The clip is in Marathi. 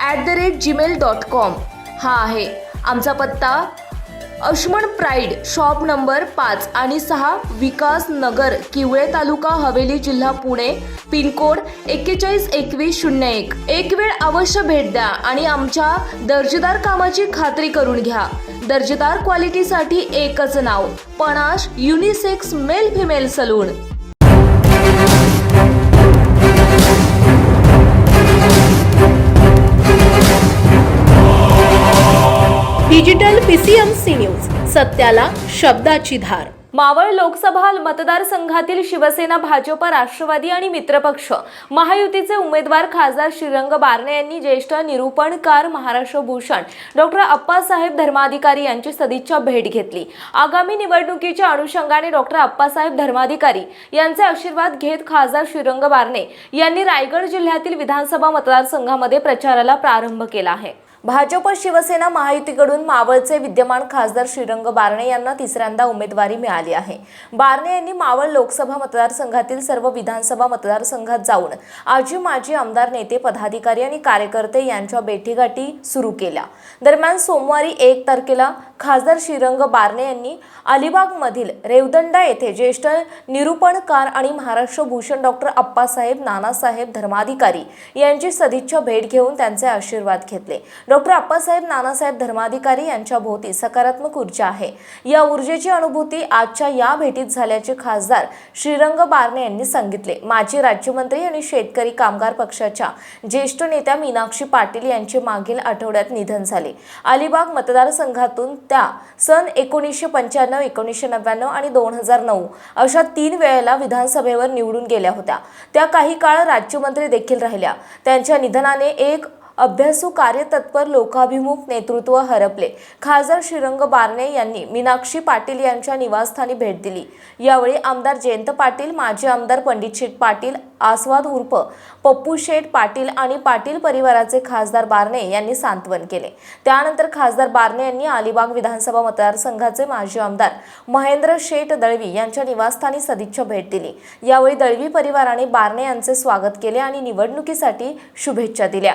At the rate Gmail dot com हा आहे आमचा पत्ता. अश्मन प्राईड शॉप नंबर पाच आणि सहा विकास नगर किवळे तालुका हवेली जिल्हा पुणे. पिनकोड एक्केचाळीस एकवीस शून्य एक. एक वेळ अवश्य भेट द्या आणि आमच्या दर्जेदार कामाची खात्री करून घ्या. दर्जेदार क्वालिटीसाठी एकच नाव Panash unisex male female salon digital news सत्याला शब्दाची धार. मावळ लोकसभा मतदारसंघातील शिवसेना भाजप राष्ट्रवादी आणि मित्रपक्ष. महायुतीचे उमेदवार खासदार श्रीरंग बारणे यांनी ज्येष्ठ निरूपणकार महाराष्ट्र भूषण डॉक्टर अप्पासाहेब धर्माधिकारी यांची सदिच्छा भेट घेतली. आगामी निवडणुकीच्या अनुषंगाने डॉक्टर अप्पासाहेब धर्माधिकारी यांचे आशीर्वाद घेत खासदार श्रीरंग बारणे यांनी रायगड जिल्ह्यातील विधानसभा मतदारसंघामध्ये प्रचाराला प्रारंभ केला आहे. भाजप शिवसेना महायुतीकडून मावळचे विद्यमान खासदार श्रीरंग बारणे यांना तिसऱ्यांदा उमेदवारी मिळाली आहे. बारणे यांनी मावळ लोकसभा मतदारसंघातील सर्व विधानसभा मतदारसंघात जाऊन आजी माजी आमदार नेते पदाधिकारी आणि कार्यकर्ते यांच्या भेटीगाठी सुरू केल्या. दरम्यान सोमवारी एक तारखेला खासदार श्रीरंग बारणे यांनी अलिबागमधील रेवदंडा येथे ज्येष्ठ निरूपणकार आणि महाराष्ट्र भूषण डॉक्टर अप्पासाहेब नानासाहेब धर्माधिकारी यांची सदिच्छा भेट घेऊन त्यांचे आशीर्वाद घेतले. डॉक्टर अप्पासाहेब नानासाहेब धर्माधिकारी यांच्या भोवती सकारात्मक ऊर्जा आहे. या ऊर्जेची अनुभूती आजच्या या भेटीत झाल्याचे खासदार श्रीरंग बारणे यांनी सांगितले. माजी राज्यमंत्री आणि शेतकरी कामगार पक्षाच्या ज्येष्ठ नेत्या मीनाक्षी पाटील यांचे मागील आठवड्यात निधन झाले. अलिबाग मतदारसंघातून त्या सन एकोणीसशे पंच्याण्णव एकोणीसशे नव्याण्णव आणि दोन हजार नऊ अशा तीन वेळेला विधानसभेवर निवडून गेल्या होत्या. त्या काही काळ राज्यमंत्री देखील राहिल्या. त्यांच्या निधनाने एक अभ्यासू कार्यतत्पर लोकाभिमुख नेतृत्व हरपले. खासदार श्रीरंग बारणे यांनी मीनाक्षी पाटील यांच्या निवासस्थानी भेट दिली. यावेळी आमदार जयंत पाटील माजी आमदार पंडित शेठ पाटील आस्वाद उर्फ पप्पू शेठ पाटील आणि पाटील परिवाराचे खासदार बारणे यांनी सांत्वन केले. त्यानंतर खासदार बारणे यांनी अलिबाग विधानसभा मतदारसंघाचे माजी आमदार महेंद्र शेठ दळवी यांच्या निवासस्थानी सदिच्छा भेट दिली. यावेळी दळवी परिवाराने बारणे यांचे स्वागत केले आणि निवडणुकीसाठी शुभेच्छा दिल्या.